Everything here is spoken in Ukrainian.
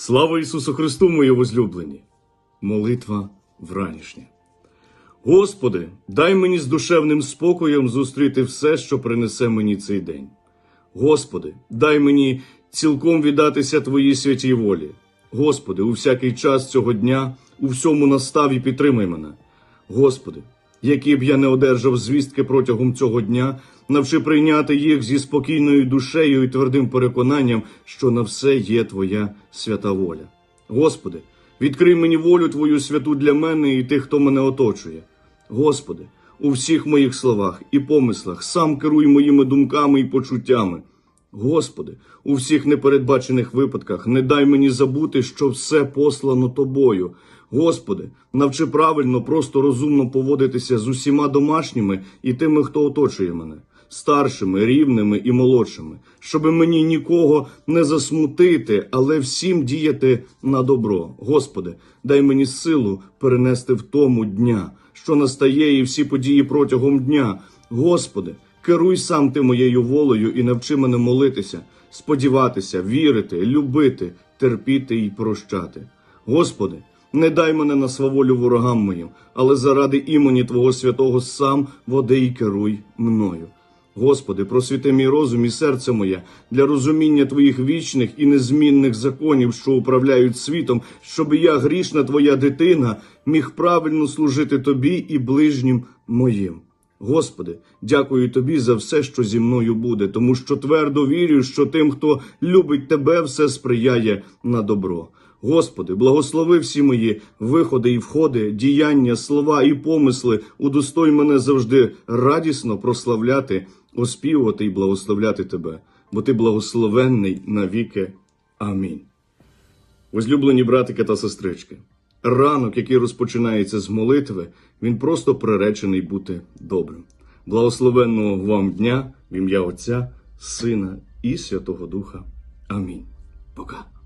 Слава Ісусу Христу, мої возлюблені! Молитва вранішня. Господи, дай мені з душевним спокоєм зустріти все, що принесе мені цей день. Господи, дай мені цілком віддатися Твоїй святій волі. Господи, у всякий час цього дня у всьому настав і підтримай мене. Господи, які б я не одержав звістки протягом цього дня, навчи прийняти їх зі спокійною душею і твердим переконанням, що на все є Твоя свята воля. Господи, відкрий мені волю Твою святу для мене і тих, хто мене оточує. Господи, у всіх моїх словах і помислах сам керуй моїми думками і почуттями. Господи, у всіх непередбачених випадках не дай мені забути, що все послано тобою. Господи, навчи правильно, просто розумно поводитися з усіма домашніми і тими, хто оточує мене, старшими, рівними і молодшими, щоб мені нікого не засмутити, але всім діяти на добро. Господи, дай мені силу перенести в тому дня, що настає, і всі події протягом дня. Господи, керуй сам ти моєю волею і навчи мене молитися, сподіватися, вірити, любити, терпіти і прощати. Господи, не дай мене на сваволю ворогам моїм, але заради імені Твого святого сам води і керуй мною. Господи, просвіти мій розум і серце моє для розуміння Твоїх вічних і незмінних законів, що управляють світом, щоб я, грішна Твоя дитина, міг правильно служити Тобі і ближнім моїм. Господи, дякую Тобі за все, що зі мною буде, тому що твердо вірю, що тим, хто любить Тебе, все сприяє на добро. Господи, благослови всі мої виходи і входи, діяння, слова і помисли, удостой мене завжди радісно прославляти, оспівувати і благословляти Тебе, бо Ти благословенний навіки. Амінь. Возлюблені братики та сестрички, ранок, який розпочинається з молитви, він просто приречений бути добрим. Благословенного вам дня в ім'я Отця, Сина і Святого Духа. Амінь. Пока.